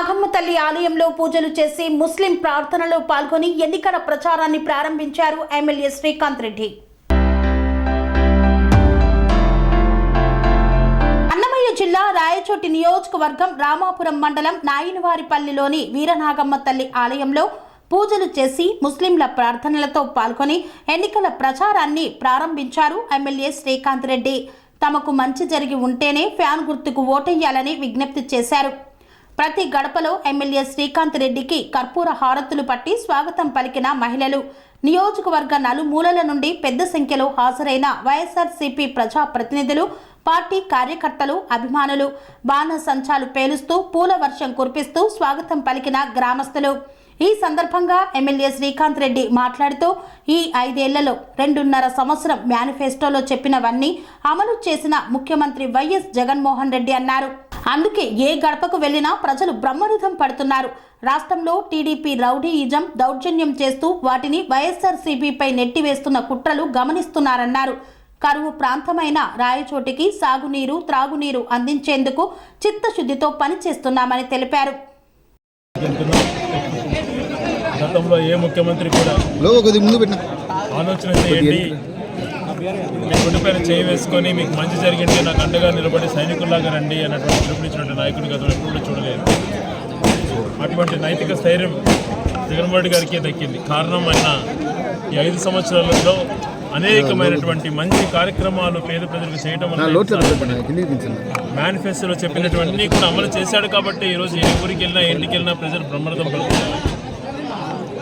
నాగమ్మ తల్లి ఆలయంలో పూజలు చేసి ముస్లిం ప్రార్థనలో పాల్గొని ఎన్నికల ప్రచారాన్ని ప్రారంభించారు ఎమ్మెల్యే శ్రీకాంత్ రెడ్డి. అన్నమయ్య జిల్లా రాయచోటి నియోజకవర్గం రామాపురం మండలం నాయనవారిపల్లిలోని వీరనాగమ్మ తల్లి ఆలయంలో పూజలు చేసి ముస్లింల ప్రార్థనలతో పాల్గొని ఎన్నికల ప్రచారాన్ని ప్రారంభించారు ఎమ్మెల్యే శ్రీకాంత్ రెడ్డి. తమకు మంచి జరిగి ఉంటేనే ఫ్యాన్ గుర్తుకు ఓటెయ్యాలని విజ్ఞప్తి చేశారు. ప్రతి గడపలో ఎమ్మెల్యే శ్రీకాంత్ రెడ్డికి కర్పూర హారతులు పట్టి స్వాగతం పలికిన మహిళలు. నియోజకవర్గ నలుమూలల నుండి పెద్ద సంఖ్యలో హాజరైన వైఎస్ఆర్సీపీ ప్రజా ప్రతినిధులు పార్టీ కార్యకర్తలు అభిమానులు. బాణ సంచాలు పేలుస్తూ పూల వర్షం కురిపిస్తూ స్వాగతం పలికిన గ్రామస్తులు. ఈ సందర్భంగా ఎమ్మెల్యే శ్రీకాంత్ రెడ్డి మాట్లాడుతూ ఈ ఐదేళ్ళలో రెండున్నర సంవత్సరం మేనిఫెస్టోలో చెప్పినవన్నీ అమలు చేసిన ముఖ్యమంత్రి వైఎస్ జగన్మోహన్ రెడ్డి అన్నారు. అందుకే ఏ గడపకు వెళ్ళినా ప్రజలు బ్రహ్మరథం పడుతున్నారు. రాష్ట్రంలో టీడీపీ రౌడీయిజం దౌర్జన్యం చేస్తూ వాటిని వైఎస్ఆర్సీపీపై నెట్టివేస్తున్న కుట్రలు గమనిస్తున్నారన్నారు. కరువు ప్రాంతమైన రాయచోటికి సాగునీరు త్రాగునీరు అందించేందుకు చిత్తశుద్ధితో పనిచేస్తున్నామని తెలిపారు. గతంలో ఏ ముఖ్యమంత్రి కూడా ఆలోచన చేయండి మీ గుండెపైన చేయి వేసుకొని మీకు మంచి జరిగింది నాకు అండగా నిలబడి సైనికుల్లాగా రండి అన్నటువంటి పిలుపునిచ్చినటువంటి నాయకుడి గతంలో ఎప్పుడు చూడలేదు. అటువంటి నైతిక స్థైర్యం జగన్మోహన్ రెడ్డి గారికి దక్కింది. కారణం ఆయన ఈ ఐదు సంవత్సరాలలో అనేకమైనటువంటి మంచి కార్యక్రమాలు పేద ప్రజలకు చేయడం మేనిఫెస్టోలో చెప్పినటువంటి కూడా అమలు చేశాడు కాబట్టి ఈరోజు ఏ ఊరికి వెళ్ళినా ఇంటికి వెళ్ళినా ప్రజలు బ్రహ్మరథం పడుతున్నారు.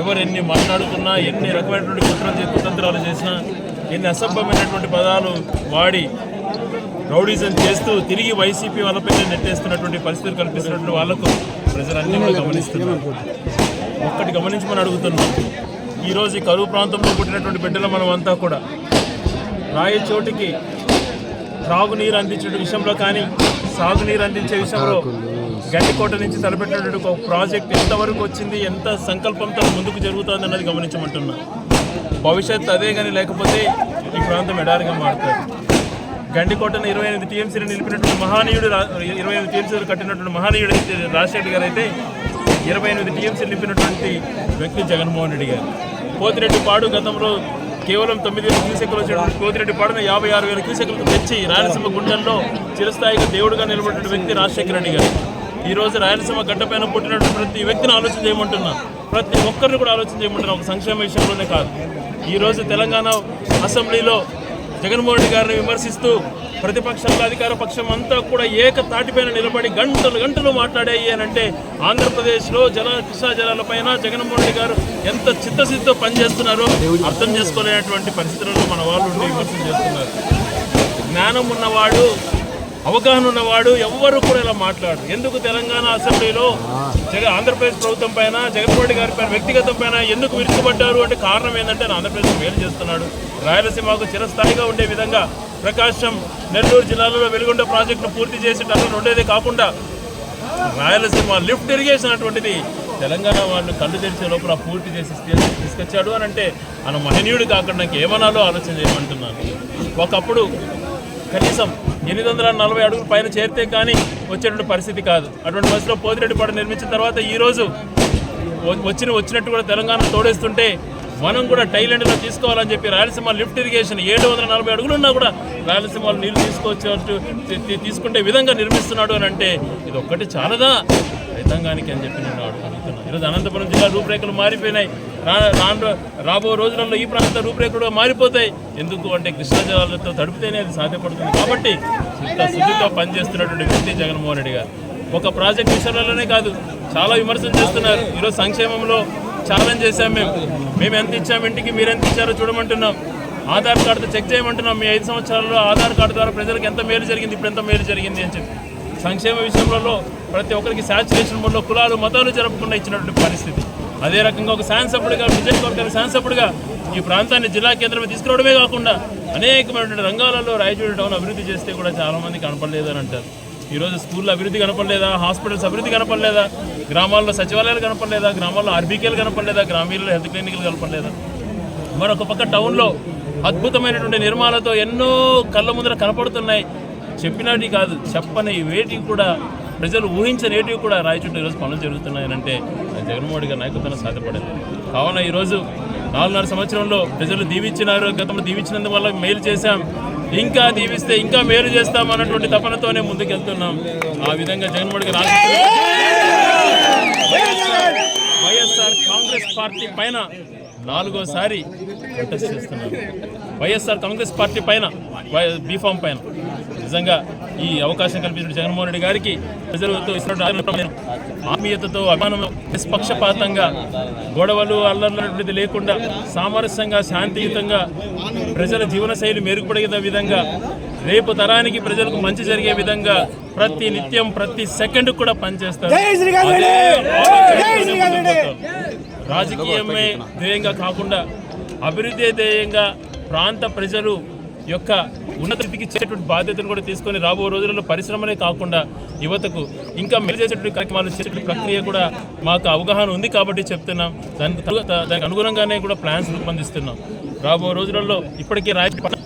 ఎవరు ఎన్ని మాట్లాడుతున్నా ఎన్ని రకమైనటువంటి కుట్రలు కుతంత్రాలు చేసినా ఎన్ని అసభ్యమైనటువంటి పదాలు వాడి రౌడీజం చేస్తూ తిరిగి వైసీపీ వాళ్ళపై నెట్టేస్తున్నటువంటి పరిస్థితులు కల్పిస్తున్నటువంటి వాళ్ళకు ప్రజలన్నీ గమనిస్తున్నారు. ఒక్కటి గమనించమని అడుగుతున్నాం. ఈరోజు ఈ కరువు ప్రాంతంలో పుట్టినటువంటి బిడ్డలు మనం అంతా కూడా రాయచోటికి త్రాగునీరు అందించే విషయంలో కానీ సాగునీరు అందించే విషయంలో గండికోట నుంచి తలపెట్టినటువంటి ఒక ప్రాజెక్ట్ ఎంతవరకు వచ్చింది ఎంత సంకల్పంతో ముందుకు జరుగుతుంది అన్నది గమనించమంటున్నాను భవిష్యత్తు అదే కానీ లేకపోతే ఈ ప్రాంతం ఎడారిగా మారుతుంది. గండికోటను ఇరవై ఎనిమిది టీఎంసీలు నిలిపినటువంటి మహానీయుడు రా- ఇరవై ఎనిమిది టీఎంసీలు కట్టినటువంటి మహానీయుడు రాజశేఖర్ గారు అయితే ఇరవై ఎనిమిది టీఎంసీలు నింపినటువంటి వ్యక్తి జగన్మోహన్ రెడ్డి గారు. పోతిరెడ్డి పాడు గతంలో కేవలం తొమ్మిది వేల క్యూసెక్లు వచ్చినటువంటి కోతిరెడ్డి పాడును యాభై ఆరు వేల క్యూసెక్లకు తెచ్చి రాయలసీమ గుండెల్లో చిరస్థాయిగా దేవుడుగా నిలబడిన వ్యక్తి రాజశేఖర రెడ్డి గారు. ఈరోజు రాయలసీమ గడ్డపైన పుట్టినటువంటి ప్రతి వ్యక్తిని ఆలోచన చేయమంటున్నా. ప్రతి ఒక్కరిని కూడా ఆలోచన చేయమంటున్నా. ఒక సంక్షేమ విషయంలోనే కాదు. ఈరోజు తెలంగాణ అసెంబ్లీలో జగన్మోహన్ రెడ్డి గారిని విమర్శిస్తూ ప్రతిపక్షంలో అధికార పక్షం అంతా కూడా ఏకతాటిపైన నిలబడి గంటలు గంటలు మాట్లాడాయి అని అంటే ఆంధ్రప్రదేశ్లో జల కృష్ణా జలాలపైన జగన్మోహన్ రెడ్డి గారు ఎంత చిత్తశుద్ధితో పనిచేస్తున్నారో అర్థం చేసుకోలేనటువంటి పరిస్థితులను మన వాళ్ళు విమర్శలు చేస్తున్నారు. జ్ఞానం ఉన్నవాడు అవగాహన ఉన్నవాడు ఎవ్వరు కూడా ఇలా మాట్లాడు ఎందుకు తెలంగాణ అసెంబ్లీలో జగ ఆంధ్రప్రదేశ్ ప్రభుత్వం పైన జగన్మోహన్ రెడ్డి గారి పైన వ్యక్తిగతం పైన ఎందుకు విరుచుబడ్డారు అంటే కారణం ఏంటంటే ఆంధ్రప్రదేశ్ మేలు చేస్తున్నాడు. రాయలసీమకు చిరస్థాయిగా ఉండే విధంగా ప్రకాశం నెల్లూరు జిల్లాలలో వెలుగొండ ప్రాజెక్టును పూర్తి చేసి టన్నులు ఉండేదే కాకుండా రాయలసీమ లిఫ్ట్ ఇరిగేషన్ అటువంటిది తెలంగాణ వాళ్ళు కళ్ళు తెరిచే లోపల పూర్తి చేసి తీసుకొచ్చాడు అని అంటే ఆయన మహనీయుడు కాకుండా ఏమనాలో ఆలోచన చేయమంటున్నాను. ఒకప్పుడు కనీసం ఎనిమిది వందల నలభై అడుగుల పైన చేరితే కానీ వచ్చేటువంటి పరిస్థితి కాదు. అటువంటి బస్సులో పోతిరెడ్డిపాడు నిర్మించిన తర్వాత ఈరోజు వచ్చిన వచ్చినట్టు కూడా తెలంగాణ తోడేస్తుంటే మనం కూడా టైలెండ్లో తీసుకోవాలని చెప్పి రాయలసీమ లిఫ్ట్ ఇరిగేషన్ ఏడు వందల నలభై అడుగులు ఉన్నా కూడా రాయలసీమలో నీళ్ళు తీసుకొచ్చేటట్టు తీసుకుంటే విధంగా నిర్మిస్తున్నాడు అని అంటే ఇది ఒక్కటి చాలదా? రైతాంగానికి అని చెప్పి నేను అడుగుతున్నాను. ఈరోజు అనంతపురం జిల్లా రూపురేఖలు మారిపోయినాయి. రాబో రోజులలో ఈ ప్రాంత రూపురేఖలు కూడా మారిపోతాయి. ఎందుకు అంటే కృష్ణా జలాలతో తడిపితేనే అది సాధ్యపడుతుంది. కాబట్టి ఇంత పనిచేస్తున్నటువంటి వ్యక్తి జగన్మోహన్ రెడ్డి గారు. ఒక ప్రాజెక్ట్ విషయంలోనే కాదు చాలా విమర్శలు చేస్తున్నారు. ఈరోజు సంక్షేమంలో ఛాలెంజ్ చేశాం మేము. మేము ఎంత ఇచ్చాం ఇంటికి మీరు ఎంత ఇచ్చారో చూడమంటున్నాం. ఆధార్ కార్డుతో చెక్ చేయమంటున్నాం. మీ ఐదు సంవత్సరాల్లో ఆధార్ కార్డు ద్వారా ప్రజలకు ఎంత మేలు జరిగింది ఇప్పుడు ఎంత మేలు జరిగింది అని చెప్పి. సంక్షేమ విషయంలో ప్రతి ఒక్కరికి శాచురేషన్ వల్ల కులాలు మతాలు జరపకుండా ఇచ్చినటువంటి పరిస్థితి. అదే రకంగా ఒక శాసనసభ్యుడిగా విజయనగరం శాసనసభ్యుడిగా ఈ ప్రాంతాన్ని జిల్లా కేంద్రమే తీసుకురావడమే కాకుండా అనేకమైనటువంటి రంగాలలో రాయచూడి టౌన్ అభివృద్ధి చేస్తే కూడా చాలామంది కనపడలేదు అని అంటారు. ఈరోజు స్కూల్లో అభివృద్ధి కనపడలేదా? హాస్పిటల్స్ అభివృద్ధి కనపడలేదా? గ్రామాల్లో సచివాలయాలు కనపడలేదా? గ్రామాల్లో ఆర్బీకేలు కనపడలేదా? గ్రామీణలో హెల్త్ క్లినిక్లు కనపడలేదా? మరొక పక్క టౌన్లో అద్భుతమైనటువంటి నిర్మాణాలతో ఎన్నో కళ్ళ ముందర కనపడుతున్నాయి. చెప్పినవి కాదు చెప్పని వేటికి కూడా ప్రజలు ఊహించనేటివి కూడా రాయచుట్టు ఈరోజు పనులు జరుగుతున్నాయనంటే జగన్మోహన్ గారి నాయకత్వం సాధ్యపడలేదు. కావున ఈరోజు నాలుగున్నర సంవత్సరంలో ప్రజలు దీవించినారు గతంలో దీవించినందు వల్ల మేలు చేశాం. ఇంకా దీవిస్తే ఇంకా మేలు చేస్తాం అన్నటువంటి తపనతోనే ముందుకెళ్తున్నాం. ఆ విధంగా జగన్మోహన్ గారు వైఎస్ఆర్ కాంగ్రెస్ పార్టీ పైన నాలుగోసారి ప్రొటెస్ట్ చేస్తున్నారు. వైఎస్ఆర్ కాంగ్రెస్ పార్టీ పైన బీఫామ్ పైన. నిజంగా ఈ అవకాశం కల్పించిన జగన్మోహన్ రెడ్డి గారికి ప్రజలతో ఇస్తున్న ఆత్మీయతతో అభిమానం నిష్పక్షపాతంగా గొడవలు అల్లర్లటువంటిది లేకుండా సామరస్యంగా శాంతియుతంగా ప్రజల జీవనశైలి మెరుగుపడే విధంగా రేపు తరానికి ప్రజలకు మంచి జరిగే విధంగా ప్రతి నిత్యం ప్రతి సెకండ్ కూడా పనిచేస్తారు. రాజకీయమే ధ్యేయంగా కాకుండా అభివృద్ధి ధ్యేయంగా ప్రాంత ప్రజలు యొక్క ఉన్నత స్థితికి చేసేటువంటి బాధ్యతను కూడా తీసుకొని రాబో రోజులలో పరిశ్రమనే కాకుండా యువతకు ఇంకా మేలు చేసేటువంటి కార్యక్రమాలు చేసేటువంటి ప్రక్రియ కూడా మాకు అవగాహన ఉంది కాబట్టి చెప్తున్నాం. దానికి తర్వాత దానికి అనుగుణంగానే కూడా ప్లాన్స్ రూపొందిస్తున్నాం. రాబో రోజులలో ఇప్పటికీ రాయచోటి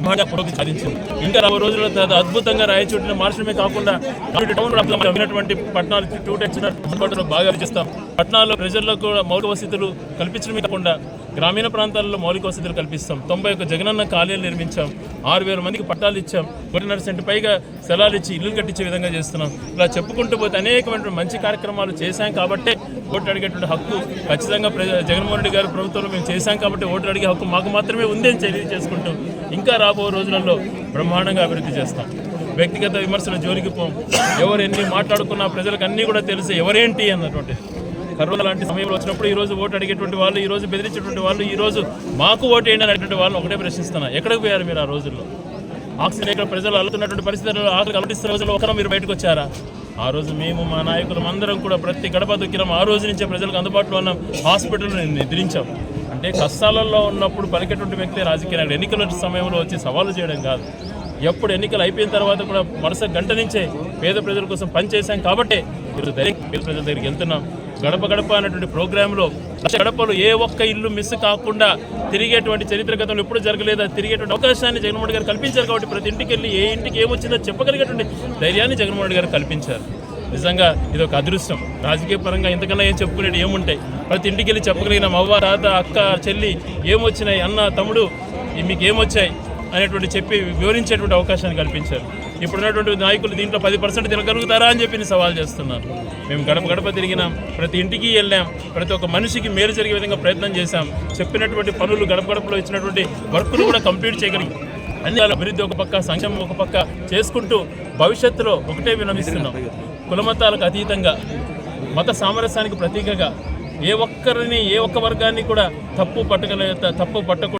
బాగా పురోగతి సాధించింది ఇంకా రాబో రోజుల్లో అద్భుతంగా రాయచోటిని మార్చడమే కాకుండా అటువంటి టౌన్ ఉన్నటువంటి పట్టణాలు టూ టెచ్చిన అందుబాటులో బాగా చేస్తాం పట్టణాల్లో ప్రజలకు కూడా మౌలిక వసతులు కల్పించడమే కాకుండా గ్రామీణ ప్రాంతాల్లో మౌలిక వసతులు కల్పిస్తాం. తొంభై ఒక జగనన్న కాలేజీలు నిర్మించాం. ఆరు వేల మందికి పట్టాలు ఇచ్చాం. ఒకటిన్నర సెంటు పైగా స్థలాలు ఇచ్చి ఇల్లు కట్టించే విధంగా చేస్తున్నాం. ఇలా చెప్పుకుంటూ పోతే అనేకమైనటువంటి మంచి కార్యక్రమాలు చేశాం కాబట్టే ఓటు అడిగేటువంటి హక్కు ఖచ్చితంగా ప్రజ జగన్మోహన్ రెడ్డి గారి ప్రభుత్వంలో మేము చేశాం కాబట్టి ఓటు అడిగే హక్కు మాకు మాత్రమే ఉంది అని తెలియజేసుకుంటూ ఇంకా రాబో రోజులలో బ్రహ్మాండంగా అభివృద్ధి చేస్తాం. వ్యక్తిగత విమర్శల జోలికి పోం. ఎవరు ఎన్ని మాట్లాడుకున్నా ప్రజలకు అన్నీ కూడా తెలుసు ఎవరేంటి అన్నటువంటి కరోనా లాంటి సమయంలో వచ్చినప్పుడు ఈ రోజు ఓటు అడిగేటువంటి వాళ్ళు ఈ రోజు బెదిరించేటువంటి వాళ్ళు ఈ రోజు మాకు ఓటు వేయండి అనేటువంటి వాళ్ళు ఒకటే ప్రశ్నిస్తున్నా. ఎక్కడికి పోయారు మీరు ఆ రోజుల్లో? ఆక్సిజన్ ఇక్కడ ప్రజలు అల్లుతున్నటువంటి పరిస్థితుల్లో ఆకలి అలటిస్తున్న రోజుల్లో ఒకరు మీరు బయటకు వచ్చారా? ఆ రోజు మేము మా నాయకులం అందరం కూడా ప్రతి గడప దొక్కినాం. ఆ రోజు నుంచే ప్రజలకు అందుబాటులో ఉన్నాం. హాస్పిటల్ నిద్రించాం అంటే కష్టాలలో ఉన్నప్పుడు పలికేటువంటి వ్యక్తి రాజకీయ నాయకుడు. ఎన్నికల సమయంలో వచ్చి సవాలు చేయడం కాదు. ఎప్పుడు ఎన్నికలు అయిపోయిన తర్వాత కూడా మరుసటి గంట నుంచే పేద ప్రజల కోసం పనిచేశాం కాబట్టే ఈరోజు ధైర్యం పేద ప్రజల దగ్గరికి వెళ్తున్నాం. గడప గడప అనేటువంటి ప్రోగ్రాంలో గడపలు ఏ ఒక్క ఇల్లు మిస్ కాకుండా తిరిగేటువంటి చరిత్ర గతంలో ఎప్పుడు జరగలేదు. తిరిగేటువంటి అవకాశాన్ని జగన్మోహన్ గారు కల్పించారు కాబట్టి ప్రతి ఇంటికి వెళ్ళి ఏ ఇంటికి ఏమొచ్చిందో చెప్పగలిగేటువంటి ధైర్యాన్ని జగన్మోహన్ గారు కల్పించారు. నిజంగా ఇది ఒక అదృష్టం. రాజకీయ పరంగా ఇంతకన్నా ఏం చెప్పుకునేది ఏముంటాయి? ప్రతి ఇంటికి వెళ్ళి చెప్పగలిగిన అవ్వ తాత అక్క చెల్లి ఏమొచ్చినాయి? అన్న తమ్ముడు మీకు ఏమొచ్చాయి? అనేటువంటి చెప్పి వివరించేటువంటి అవకాశాన్ని కల్పించారు. ఇప్పుడున్నటువంటి నాయకులు దీంట్లో పది పర్సెంట్ తినగలుగుతారా అని చెప్పి నేను సవాల్ చేస్తున్నాను మేము గడప గడప తిరిగినాం ప్రతి ఇంటికి వెళ్ళాం ప్రతి ఒక్క మనిషికి మేలు జరిగే విధంగా ప్రయత్నం చేశాం. చెప్పినటువంటి పనులు గడప గడపలో ఇచ్చినటువంటి వర్క్లు కూడా కంప్లీట్ చేయగలిగి అన్ని అభివృద్ధి ఒక పక్క సంక్షేమం ఒక పక్క చేసుకుంటూ భవిష్యత్తులో ఒకటే వినమిస్తున్నాం కులమతాలకు అతీతంగా మత సామరస్యానికి ప్రతీకగా ఏ ఒక్కరిని ఏ ఒక్క వర్గాన్ని కూడా తప్పు పట్టగల తప్పు పట్టకుండా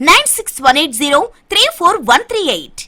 Nine six one eight zero three four one three eight